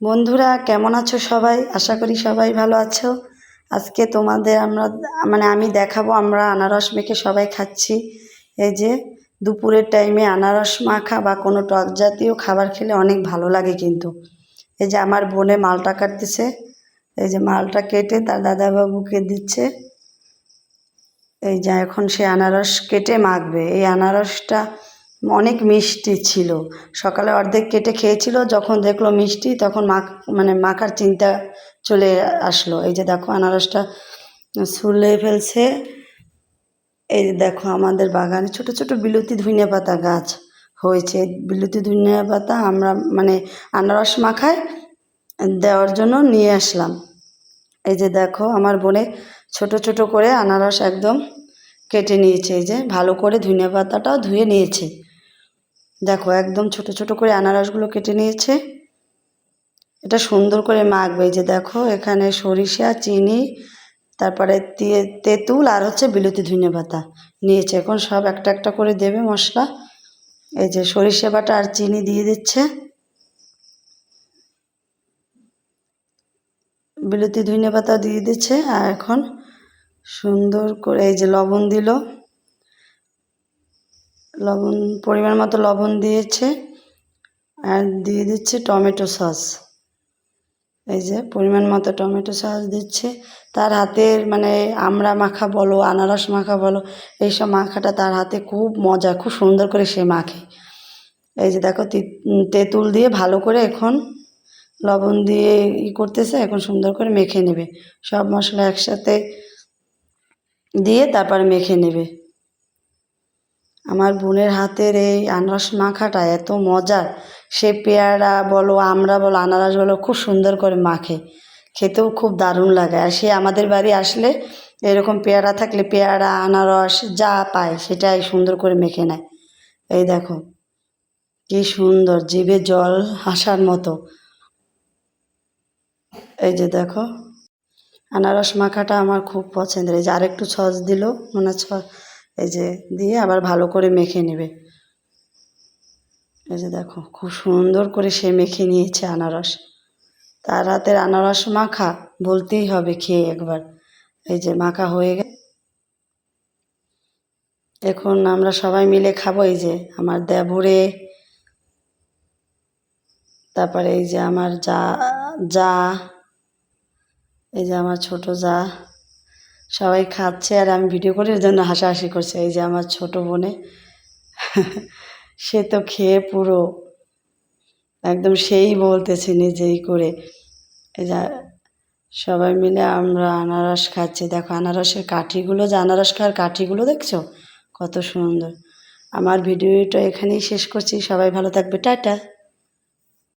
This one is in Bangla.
বন্ধুরা, কেমন আছো সবাই? আশা করি সবাই ভালো আছো। আজকে তোমাদের আমরা মানে আমি দেখাবো, আমরা আনারস মেখে সবাই খাচ্ছি। এই যে, দুপুরের টাইমে আনারস মাখা বা কোনো টক জাতীয় খাবার খেলে অনেক ভালো লাগে কিন্তু। এই যে আমার বোনে মালটা কাটতেছে। এই যে মালটা কেটে তার দাদাবাবুকে দিচ্ছে। এই যে এখন সে আনারস কেটে মাখবে। এই আনারসটা অনেক মিষ্টি ছিল। সকালে অর্ধেক কেটে খেয়েছিল, যখন দেখল মিষ্টি, তখন মাখ মানে মাখার চিন্তা চলে আসলো। এই যে দেখো, আনারসটা ছুলে ফেলছে। এই যে দেখো, আমাদের বাগানে ছোট ছোট বিলতি ধনিয়া পাতা গাছ হয়েছে। বিলতি ধনিয়া পাতা আমরা মানে আনারস মাখায় দেওয়ার জন্য নিয়ে আসলাম। এই যে দেখো, আমার বোনে ছোট ছোট করে আনারস একদম কেটে নিয়েছে। এই যে ভালো করে ধনিয়া পাতাটাও ধুয়ে নিয়েছে। দেখো, একদম ছোট ছোট করে আনারসগুলো কেটে নিয়েছে। এটা সুন্দর করে মাখবে যে দেখো, এখানে সরিষা, চিনি, তারপরে তেঁতুল আর হচ্ছে বিলতি ধনিয়া পাতা নিয়েছে। এখন সব একটা একটা করে দেবে মশলা। এই যে সরিষা বাটা আর চিনি দিয়ে দিচ্ছে। বিলতি ধনিয়া পাতা দিয়ে দিচ্ছে আর এখন সুন্দর করে এই যে লবণ দিল। লবণ, পরিমাণ মতো লবণ দিয়েছে আর দিয়ে দিচ্ছে টমেটো সস। এই যে পরিমাণ মতো টমেটো সস দিচ্ছে। তার হাতের মানে আমরা মাখা বলো, আনারস মাখা বলো, এইসব মাখাটা তার হাতে খুব মজা, খুব সুন্দর করে সে মাখে। এই যে দেখো তেঁতুল দিয়ে ভালো করে এখন লবণ দিয়ে ই করতেছে, এখন সুন্দর করে মেখে নেবে। সব মশলা একসাথে দিয়ে তারপর মেখে নেবে। আমার বোনের হাতের এই আনারস মাখাটা এত মজার। সে পেয়ারা বলো, আমরা বলো, আনারস বলো, খুব সুন্দর করে মাখে। খেতেও খুব দারুণ লাগে। আর সে আমাদের বাড়ি আসলে এরকম পেয়ারা থাকলে পেয়ারা, আনারস যা পায় সেটাই সুন্দর করে মেখে নেয়। এই দেখো, কি সুন্দর, জিভে জল হাসার মতো। এই যে দেখো, আনারস মাখাটা আমার খুব পছন্দের। এই যে আরেকটু সস দিল, মনে এই যে দিয়ে আবার ভালো করে মেখে নেবে। এই যে দেখো, খুব সুন্দর করে সে মেখে নিয়েছে আনারস। তার হাতের আনারস মাখা বলতেই হবে খেয়ে একবার। এই যে মাখা হয়ে গে এখন আমরা সবাই মিলে খাব এই যে আমার দেবরে। তারপরে এই যে আমার যা যা, এই যে আমার ছোট যা। সবাই খাচ্ছে আর আমি ভিডিও করে এর জন্য হাসাহাসি করছে। এই যে আমার ছোট বোনে। সে তো খেয়ে পুরো একদম সেই বলতেছে নিজেই করে। এই যা সবাই মিলে আমরা আনারস খাচ্ছি। দেখো আনারসের কাঠিগুলো যে আনারস খাওয়ার কাঠিগুলো দেখছ? কত সুন্দর। আমার ভিডিওটা এখানেই শেষ করছি। সবাই ভালো থাকবে। টাটা।